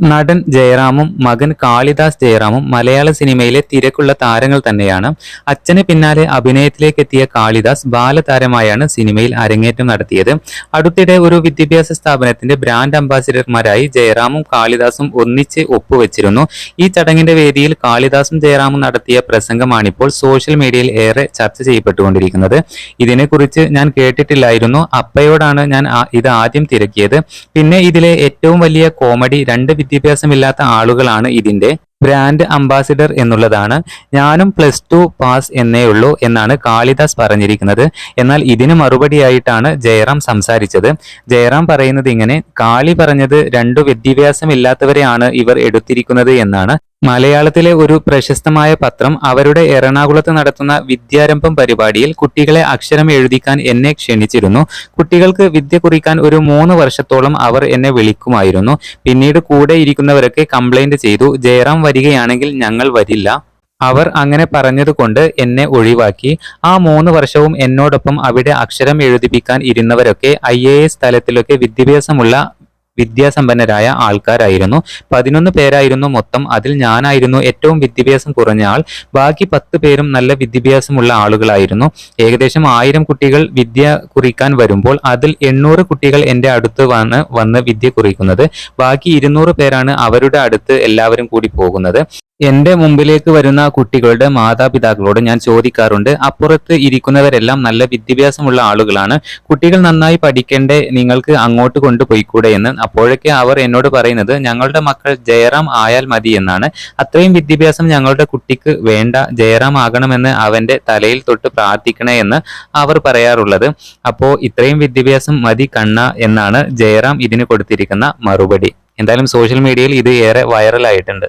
നടൻ ജയറാമും മകൻ കാളിദാസ് ജയറാമും മലയാള സിനിമയിലെ തിരക്കുള്ള താരങ്ങൾ തന്നെയാണ്. അച്ഛന് പിന്നാലെ അഭിനയത്തിലേക്ക് എത്തിയ കാളിദാസ് ബാലതാരമായാണ് സിനിമയിൽ അരങ്ങേറ്റം നടത്തിയത്. അടുത്തിടെ ഒരു വിദ്യാഭ്യാസ സ്ഥാപനത്തിന്റെ ബ്രാൻഡ് അംബാസിഡർമാരായി ജയറാമും കാളിദാസും ഒന്നിച്ച് ഒപ്പുവെച്ചിരുന്നു. ഈ ചടങ്ങിന്റെ വേദിയിൽ കാളിദാസും ജയറാമും നടത്തിയ പ്രസംഗമാണിപ്പോൾ സോഷ്യൽ മീഡിയയിൽ ഏറെ ചർച്ച ചെയ്യപ്പെട്ടുകൊണ്ടിരിക്കുന്നത്. ഇതിനെക്കുറിച്ച് ഞാൻ കേട്ടിട്ടില്ലായിരുന്നു. അപ്പയോടാണ് ഞാൻ ഇത് ആദ്യം തിരക്കിയത്. പിന്നെ ഇതിലെ ഏറ്റവും വലിയ കോമഡി രണ്ട് വിദ്യാഭ്യാസമില്ലാത്ത ആളുകളാണ് ഇതിന്റെ ബ്രാൻഡ് അംബാസിഡർ എന്നുള്ളതാണ്. ഞാനും പ്ലസ് ടു പാസ് എന്നേ ഉള്ളൂ എന്നാണ് കാളിദാസ് പറഞ്ഞിരിക്കുന്നത്. എന്നാൽ ഇതിന് മറുപടിയായിട്ടാണ് ജയറാം സംസാരിച്ചത്. ജയറാം പറയുന്നത് ഇങ്ങനെ കാളി പറഞ്ഞത് രണ്ടു വിദ്യാഭ്യാസമില്ലാത്തവരെയാണ് ഇവർ എടുത്തിരിക്കുന്നത് എന്നാണ്. മലയാളത്തിലെ ഒരു പ്രശസ്തമായ പത്രം അവരുടെ എറണാകുളത്ത് നടത്തുന്ന വിദ്യാരംഭം പരിപാടിയിൽ കുട്ടികളെ അക്ഷരം എഴുതിക്കാൻ എന്നെ ക്ഷണിച്ചിരുന്നു. കുട്ടികൾക്ക് വിദ്യ കുറിക്കാൻ ഒരു മൂന്ന് വർഷത്തോളം അവർ എന്നെ വിളിക്കുമായിരുന്നു. പിന്നീട് കൂടെ ഇരിക്കുന്നവരൊക്കെ കംപ്ലൈന്റ് ചെയ്തു ജയറാം വരികയാണെങ്കിൽ ഞങ്ങൾ വരില്ല. അവർ അങ്ങനെ പറഞ്ഞതുകൊണ്ട് എന്നെ ഒഴിവാക്കി. ആ മൂന്ന് വർഷവും എന്നോടൊപ്പം അവിടെ അക്ഷരം എഴുതിപ്പിക്കാൻ ഇരുന്നവരൊക്കെ ഐ എ എസ് തലത്തിലൊക്കെ വിദ്യാഭ്യാസമുള്ള വിദ്യാസമ്പന്നരായ ആൾക്കാരായിരുന്നു. പതിനൊന്ന് പേരായിരുന്നു മൊത്തം. അതിൽ ഞാനായിരുന്നു ഏറ്റവും വിദ്യാഭ്യാസം കുറഞ്ഞ ആൾ. ബാക്കി പത്ത് പേരും നല്ല വിദ്യാഭ്യാസമുള്ള ആളുകളായിരുന്നു. ഏകദേശം ആയിരം കുട്ടികൾ വിദ്യ കുറിക്കാൻ വരുമ്പോൾ അതിൽ എണ്ണൂറ് കുട്ടികൾ എന്റെ അടുത്ത് വന്ന് വന്ന് വിദ്യ കുറിക്കുന്നത്. ബാക്കി ഇരുന്നൂറ് പേരാണ് അവരുടെ അടുത്ത് എല്ലാവരും കൂടി പോകുന്നത്. എന്റെ മുമ്പിലേക്ക് വരുന്ന കുട്ടികളുടെ മാതാപിതാക്കളോട് ഞാൻ ചോദിക്കാറുണ്ട് അപ്പുറത്ത് ഇരിക്കുന്നവരെല്ലാം നല്ല വിദ്യാഭ്യാസമുള്ള ആളുകളാണ്. കുട്ടികൾ നന്നായി പഠിക്കേണ്ടേ നിങ്ങൾക്ക് അങ്ങോട്ട് കൊണ്ടുപോയിക്കൂടെ എന്ന്. അപ്പോഴൊക്കെ അവർ എന്നോട് പറയുന്നത് ഞങ്ങളുടെ മക്കൾ ജയറാം ആയാൽ മതി എന്നാണ്. അത്രയും വിദ്യാഭ്യാസം ഞങ്ങളുടെ കുട്ടിക്ക് വേണ്ട ജയറാം ആകണമെന്ന് അവന്റെ തലയിൽ തൊട്ട് പ്രാർത്ഥിക്കണേ എന്ന് അവർ പറയാറുള്ളത്. അപ്പോൾ ഇത്രയും വിദ്യാഭ്യാസം മതി കണ്ണ എന്നാണ് ജയറാം ഇതിന് കൊടുത്തിരിക്കുന്ന മറുപടി. എന്തായാലും സോഷ്യൽ മീഡിയയിൽ ഇത് ഏറെ വൈറലായിട്ടുണ്ട്.